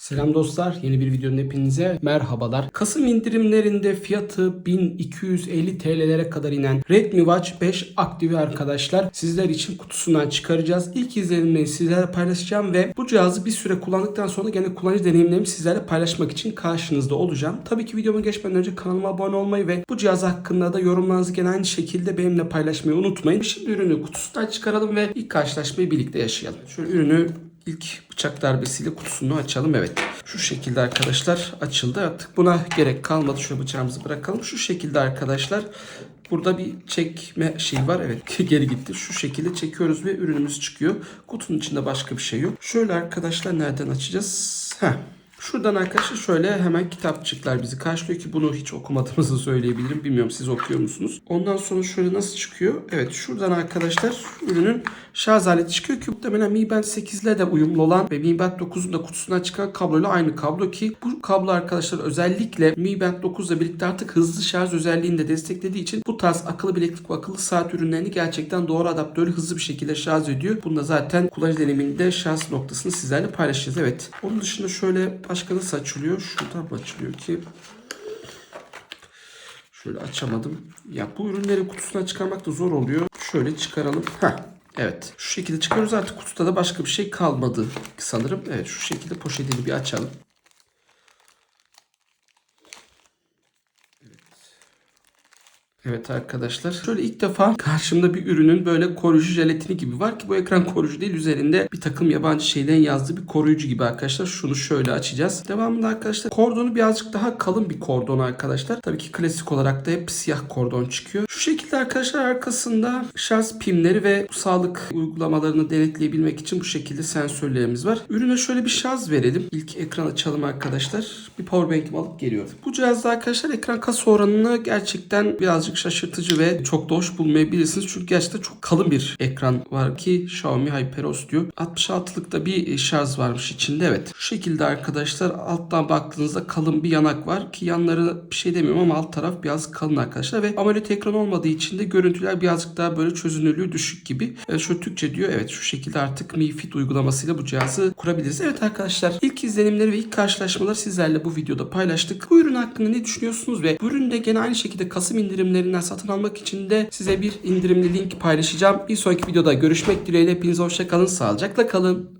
Selam dostlar. Yeni bir videonun hepinize merhabalar. Kasım indirimlerinde fiyatı 1250 TL'lere kadar inen Redmi Watch 5 aktivi arkadaşlar. Sizler için kutusundan çıkaracağız. İlk izlenimleri sizlerle paylaşacağım ve bu cihazı bir süre kullandıktan sonra gene kullanıcı deneyimlerimi sizlerle paylaşmak için karşınızda olacağım. Tabii ki videoma geçmeden önce kanalıma abone olmayı ve bu cihaz hakkında da yorumlarınızı gene aynı şekilde benimle paylaşmayı unutmayın. Şimdi ürünü kutusundan çıkaralım ve ilk karşılaşmayı birlikte yaşayalım. Şöyle ürünü İlk bıçak darbesiyle kutusunu açalım. Evet. Şu şekilde arkadaşlar açıldı. Artık buna gerek kalmadı. Şöyle bıçağımızı bırakalım. Şu şekilde arkadaşlar burada bir çekme şey var. Evet geri gitti. Şu şekilde çekiyoruz ve ürünümüz çıkıyor. Kutunun içinde başka bir şey yok. Şöyle arkadaşlar nereden açacağız? Heh. Şuradan arkadaşlar şöyle hemen kitapçıklar bizi karşılıyor ki bunu hiç okumadığımızı söyleyebilirim. Bilmiyorum siz okuyor musunuz? Ondan sonra şöyle nasıl çıkıyor? Evet şuradan arkadaşlar ürünün şarj aleti çıkıyor ki muhtemelen Mi Band 8 ile de uyumlu olan ve Mi Band 9'un da kutusundan çıkan kabloyla aynı kablo ki bu kablo arkadaşlar özellikle Mi Band 9 ile birlikte artık hızlı şarj özelliğini de desteklediği için bu tarz akıllı bileklik ve akıllı saat ürünlerini gerçekten doğru adaptörü hızlı bir şekilde şarj ediyor. Bunu da zaten kullanıcı deneyiminde şarj noktasını sizlerle paylaşacağız. Evet. Onun dışında şöyle başka nasıl açılıyor? Şuradan mı açılıyor ki? Şöyle açamadım. Ya bu ürünleri kutusundan çıkarmak da zor oluyor. Şöyle çıkaralım. Heh. Evet. Şu şekilde çıkarıyoruz. Artık kutuda da başka bir şey kalmadı sanırım. Evet şu şekilde poşetini bir açalım. Evet arkadaşlar. Şöyle ilk defa karşımda bir ürünün böyle koruyucu jelatini gibi var ki bu ekran koruyucu değil. Üzerinde bir takım yabancı şeylerin yazdığı bir koruyucu gibi arkadaşlar. Şunu şöyle açacağız. Devamında arkadaşlar kordonu birazcık daha kalın bir kordon arkadaşlar. Tabii ki klasik olarak da hep siyah kordon çıkıyor. Şu şekilde arkadaşlar arkasında şarj pimleri ve sağlık uygulamalarını denetleyebilmek için bu şekilde sensörlerimiz var. Ürüne şöyle bir şarj verelim. İlk ekran açalım arkadaşlar. Bir powerbank'imi alıp geliyorum. Bu cihazda arkadaşlar ekran kasa oranını gerçekten birazcık şaşırtıcı ve çok da hoş bulmayabilirsiniz. Çünkü gerçekten çok kalın bir ekran var ki Xiaomi HyperOS diyor. 66'lık da bir şarj varmış içinde. Evet. Şu şekilde arkadaşlar alttan baktığınızda kalın bir yanak var ki yanları bir şey demiyorum ama alt taraf biraz kalın arkadaşlar ve AMOLED ekran olmadığı için de görüntüler birazcık daha böyle çözünürlüğü düşük gibi. Evet, şu Türkçe diyor. Evet şu şekilde artık Mi Fit uygulamasıyla bu cihazı kurabiliriz. Evet arkadaşlar ilk izlenimleri ve ilk karşılaşmaları sizlerle bu videoda paylaştık. Bu ürün hakkında ne düşünüyorsunuz ve bu üründe gene aynı şekilde Kasım indirimlerinden satın almak için de size bir indirimli link paylaşacağım. Bir sonraki videoda görüşmek dileğiyle hepinize hoşçakalın. Sağlıcakla kalın.